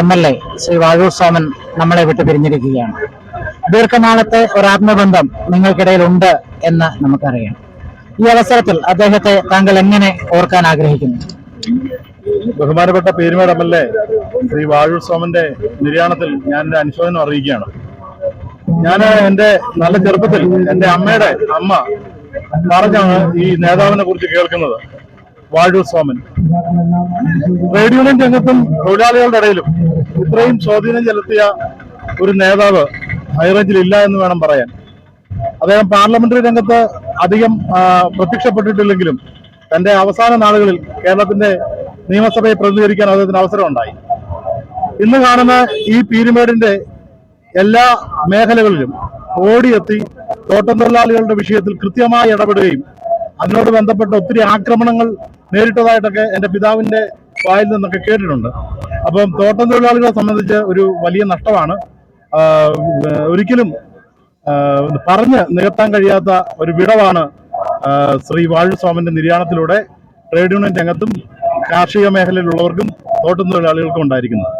M L A Shri Vazhoor Soman നമ്മളെ വിട്ട് പിരിഞ്ഞിരിക്കുകയാണ്. ദീർഘനാളത്തെ ഒരു ആത്മബന്ധം നിങ്ങൾക്കിടയിൽ ഉണ്ട് എന്ന് നമുക്കറിയാം. ഈ അവസരത്തിൽ അദ്ദേഹത്തെ താങ്കൾ എങ്ങനെ ഓർക്കാൻ ആഗ്രഹിക്കുന്നു? ബഹുമാനപ്പെട്ട Peermade M L A Shri Vazhoor സോമന്റെ നിര്യാണത്തിൽ ഞാൻ എന്റെ അനുശോചനം അറിയിക്കുകയാണ്. ഞാൻ എന്റെ നല്ല ചെറുപ്പത്തിൽ എന്റെ അമ്മയുടെ അമ്മ പറഞ്ഞാണ് ഈ നേതാവിനെ കുറിച്ച് കേൾക്കുന്നത്. വാഴൂർ സോമൻ ട്രേഡ് യൂണിയൻ രംഗത്തും തൊഴിലാളികളുടെ ഇടയിലും ഇത്രയും സ്വാധീനം ചെലുത്തിയ ഒരു നേതാവ് ഹൈറേഞ്ചിൽ ഇല്ല എന്ന് വേണം പറയാൻ. അദ്ദേഹം പാർലമെന്ററി രംഗത്ത് അധികം പ്രത്യക്ഷപ്പെട്ടിട്ടില്ലെങ്കിലും തന്റെ അവസാന നാളുകളിൽ കേരളത്തിന്റെ നിയമസഭയെ പ്രതിനിധീകരിക്കാൻ അദ്ദേഹത്തിന് അവസരം ഉണ്ടായി ഇന്ന് കാണുന്ന ഈ പീരുമേടിന്റെ എല്ലാ മേഖലകളിലും ഓടിയെത്തി തോട്ടം തൊഴിലാളികളുടെ വിഷയത്തിൽ കൃത്യമായി ഇടപെടുകയും അതിനോട് ബന്ധപ്പെട്ട ഒത്തിരി ആക്രമണങ്ങൾ നേരിട്ടതായിട്ടൊക്കെ എന്റെ പിതാവിന്റെ വായിൽ നിന്നൊക്കെ കേട്ടിട്ടുണ്ട്. അപ്പം തോട്ടം തൊഴിലാളികളെ സംബന്ധിച്ച് ഒരു വലിയ നഷ്ടമാണ്. ഒരിക്കലും പറഞ്ഞ് നികത്താൻ കഴിയാത്ത ഒരു വിടവാണ് ശ്രീ വാഴുസ്വാമിന്റെ നിര്യാണത്തിലൂടെ ട്രേഡ് യൂണിയൻ രംഗത്തും കാർഷിക മേഖലയിലുള്ളവർക്കും തോട്ടം തൊഴിലാളികൾക്കും ഉണ്ടായിരിക്കുന്നത്.